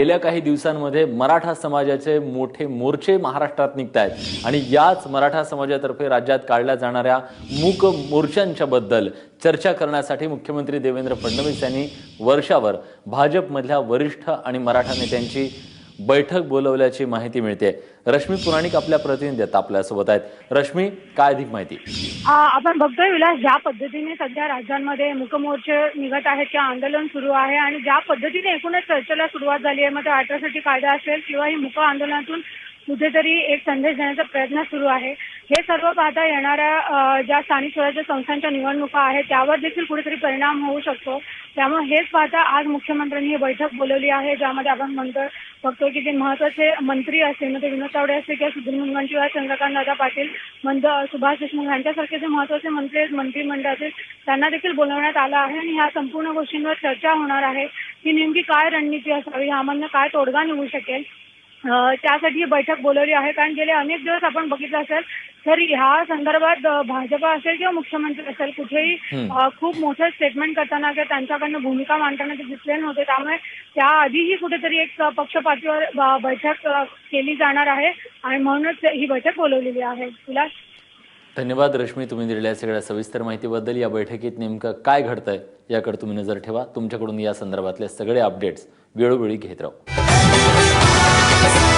गेल्या काही दिवसांमध्ये मराठा समाजाचे मोठे मोर्चे महाराष्ट्रात निघत आहेत आणि याच मराठा समाजातर्फे राज्यात काढल्या जाणाऱ्या मूक मोर्चांच्या बद्दल चर्चा करण्यासाठी मुख्यमंत्री देवेंद्र फडणवीस यांनी वर्षावर भाजपमधल्या वरिष्ठ आणि मराठा नेत्यांची बैठक बोलवल्याची माहिती मिळते. रश्मी पुराणिक आपल्या प्रतिनिधी आपल्यासोबत आहेत. रश्मी काय अधिक माहिती? आपण बघतोय विलास ज्या पद्धतीने सध्या राज्यांमध्ये मुकमोर्चे निघत आहेत किंवा आंदोलन सुरू आहे आणि ज्या पद्धतीने एकूणच चर्चेला सुरुवात झाली आहे मग ते अठरासाठी कायदा असेल किंवा ही मुक आंदोलनातून कुठेतरी एक संदेश देण्याचा प्रयत्न सुरू आहे. हे सर्व पाहता येणाऱ्या ज्या स्थानिक स्वराज्य संस्थांच्या निवडणुका आहेत त्यावर देखील कुठेतरी परिणाम होऊ शकतो. त्यामुळे हेच पाहता आज मुख्यमंत्र्यांनी ही बैठक बोलवली आहे ज्यामध्ये आपण म्हणतो बघतो की जे महत्त्वाचे मंत्री असतील म्हणजे ते विनोद तावडे असतील किंवा सुधीर मुनगंटीवार चंद्रकांत दादा पाटील मंद सुभाष देशमुख यांच्यासारखे जे महत्त्वाचे मंत्री आहेत मंत्रिमंडळातील असेल त्यांना देखील बोलवण्यात आलं आहे आणि ह्या संपूर्ण गोष्टींवर चर्चा होणार आहे. की नेमकी काय रणनीती असावी? ह्यामधनं काय तोडगा निघू शकेल? त्यासाठी ही बैठक बोलवली आहे. कारण गेले अनेक दिवस आपण बघितलं असेल तर ह्या संदर्भात भाजपा असेल किंवा मुख्यमंत्री असेल कुठेही खूप मोठं स्टेटमेंट करताना किंवा त्यांच्याकडनं भूमिका मांडताना ते दिसले नव्हते त्यामुळे त्याआधीही कुठेतरी एक पक्षपातीवर बैठक केली जाणार आहे. आणि म्हणूनच ही बैठक बोलवलेली आहे. तुला धन्यवाद रश्मी तुम्ही दिलेल्या सगळ्या सविस्तर माहितीबद्दल. या बैठकीत नेमकं काय घडतंय याकडे तुम्ही नजर ठेवा. तुमच्याकडून या संदर्भातले सगळे अपडेट्स वेळोवेळी घेत राहू. Cause